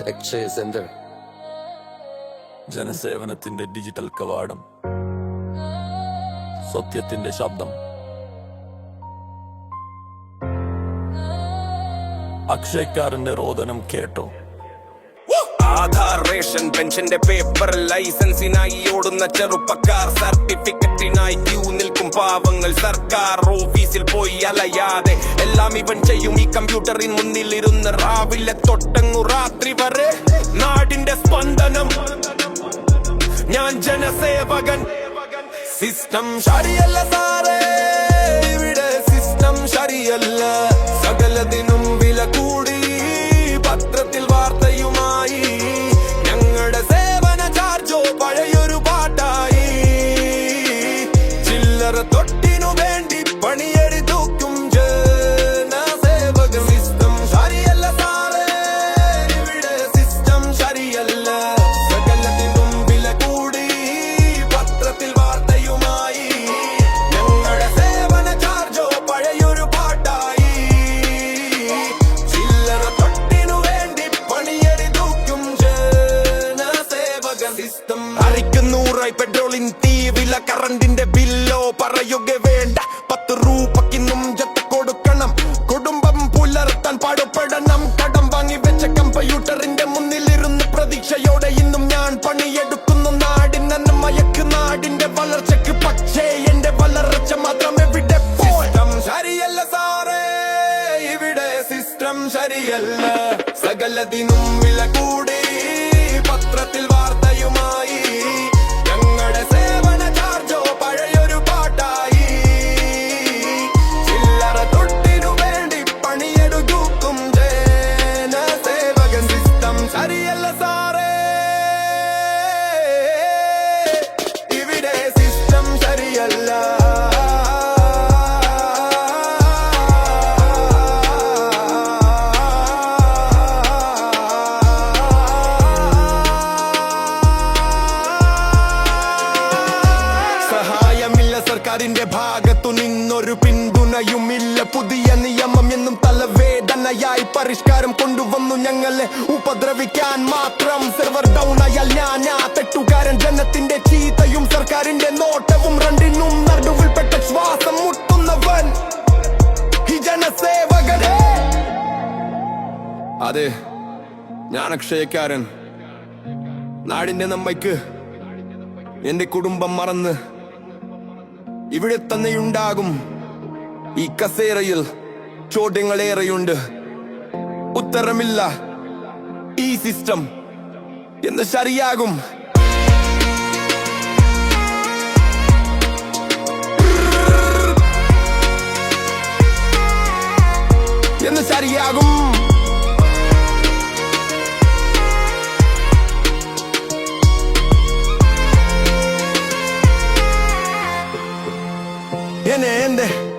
Akshaya centre ജനസേവനത്തിന്റെ digital കവാടം. സത്യത്തിന്റെ ശബ്ദം. അക്ഷയക്കാരന്റെ രോദനം കേട്ടോ. ആധാർ റേഷൻ പെൻഷന്റെ പേപ്പർ ലൈസൻസിനായി ഓടുന്ന ചെറുപ്പക്കാർ സർട്ടിഫിക്കറ്റിനായി ക്യൂ പാവങ്ങൾ സർക്കാർ ഓഫീസിൽ പോയി അലയാതെ. എല്ലാം ഇവൻ ചെയ്യും ഈ കമ്പ്യൂട്ടറിൻ മുന്നിൽ ഇരുന്ന് രാവിലെ തൊട്ടങ്ങു രാത്രി വരെ. നാടിന്റെ സ്പന്ദനം. ഞാൻ ജനസേവകൻ. സിസ്റ്റം ശരിയല്ല സാറേ. ഇവിടെ സിസ്റ്റം ശരിയല്ല. അരിക്കുന്നൂറായി തീവില കറണ്ടിന്റെ ബില്ലോ. പറയുക വേണ്ട. പത്ത് രൂപക്കിന്നും ജത്ത് കൊടുക്കണം. കുടുംബം പുലർത്താൻ പാടുപെടണം. കടം വാങ്ങി വെച്ച കമ്പ്യൂട്ടറിന്റെ മുന്നിലിരുന്ന് പ്രതീക്ഷയോടെ ഇന്നും ഞാൻ പണിയെടുക്കുന്നു. നാടിനെ മയക്ക് നാടിന്റെ വളർച്ചയ്ക്ക്. പക്ഷേ എന്റെ വളർച്ച മാത്രം എവിടെ സിസ്റ്റം ശരിയല്ല സാറേ. ഇവിടെ സിസ്റ്റം ശരിയല്ല. സകലതിനും വില കൂടി സർക്കാരിന്റെ ഭാഗത്തു നിന്നൊരു പിന്തുണയുമില്ല. പുതിയ നിയമം എന്നും തലവേദനയായി പരിഷ്കാരം കൊണ്ടുവന്നു ഞങ്ങളെ ഉപദ്രവിക്കാൻ മാത്രം. സെർവർ ഡൗൺ ആയാൽ ഞാനാ തെട്ടുകാരൻ ജനത്തിന്റെ ചീത്തയും സർക്കാരിന്റെ നോട്ടവും രണ്ടിനും നടുവിൽപ്പെട്ട ശ്വാസം മുട്ടുന്നവൻ അതെ ഞാൻ അക്ഷയക്കാരൻ. നാടിന്റെ നമ്മയ്ക്ക് എന്റെ കുടുംബം മറന്ന് ഇവിടെ തന്നെയുണ്ടാകും. ഈ കസേരയിൽ ചോദ്യങ്ങളേറെയുണ്ട്. ഉത്തരമില്ല. ഈ സിസ്റ്റം എന്ന് ശരിയാകും. എന്ന് ശരിയാകും. in the end,